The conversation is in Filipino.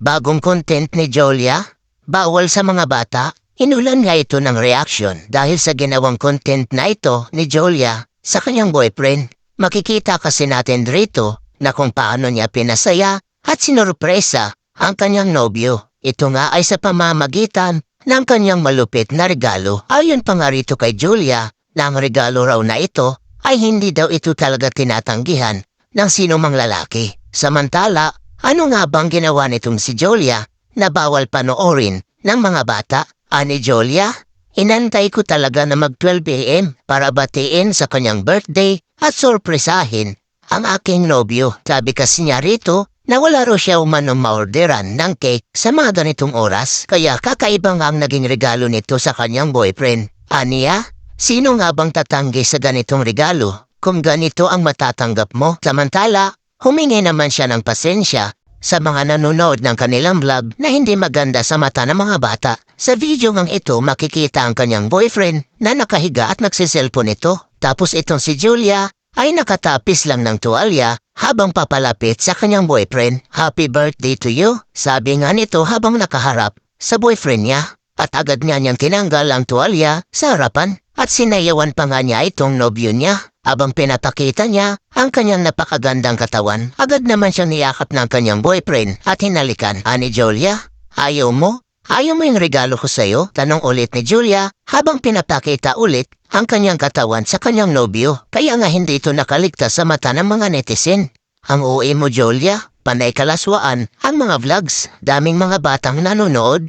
Bagong content ni Jolia? Bawal sa mga bata? Inulan nga ito ng reaction dahil sa ginawang content na ito ni Jolia sa kanyang boyfriend. Makikita kasi natin rito na kung paano niya pinasaya at sinurpresa ang kanyang nobyo. Ito nga ay sa pamamagitan ng kanyang malupit na regalo. Ayon pa nga rito kay Julia na ang regalo raw na ito ay hindi daw ito talaga tinatanggihan ng sino mang lalaki. Samantala, ano nga bang ginawa nitong si Julia na bawal panoorin ng mga bata? Ani Julia, inantay ko talaga na mag 12 a.m. para batiin sa kanyang birthday at sorpresahin ang aking nobyo. Sabi kasi niya rito na wala raw siya umanong maorderan ng cake sa mga ganitong oras. Kaya kakaiba nga ang naging regalo nito sa kanyang boyfriend. Aniya, sino nga bang tatanggi sa ganitong regalo kung ganito ang matatanggap mo? Samantala, humingi naman siya ng pasensya sa mga nanonood ng kanilang vlog na hindi maganda sa mata ng mga bata. Sa video ngang ito makikita ang kanyang boyfriend na nakahiga at nagsiselfon ito. Tapos itong si Julia ay nakatapis lang ng tuwalya habang papalapit sa kanyang boyfriend. Happy birthday to you, sabi nga nito habang nakaharap sa boyfriend niya. At agad niya niyang tinanggal ang tuwalya sa harapan at sinayawan pa nga niya itong nobyo niya. Habang pinapakita niya ang kanyang napakagandang katawan, agad naman siyang niyakap ng kanyang boyfriend at hinalikan. Ani Julia, ayaw mo? Ayaw mo yung regalo ko sa'yo? Tanong ulit ni Julia habang pinapakita ulit ang kanyang katawan sa kanyang nobyo. Kaya nga hindi ito nakaligtas sa mata ng mga netizen. Ang uwi mo, Julia, panay kalaswaan ang mga vlogs. Daming mga batang nanonood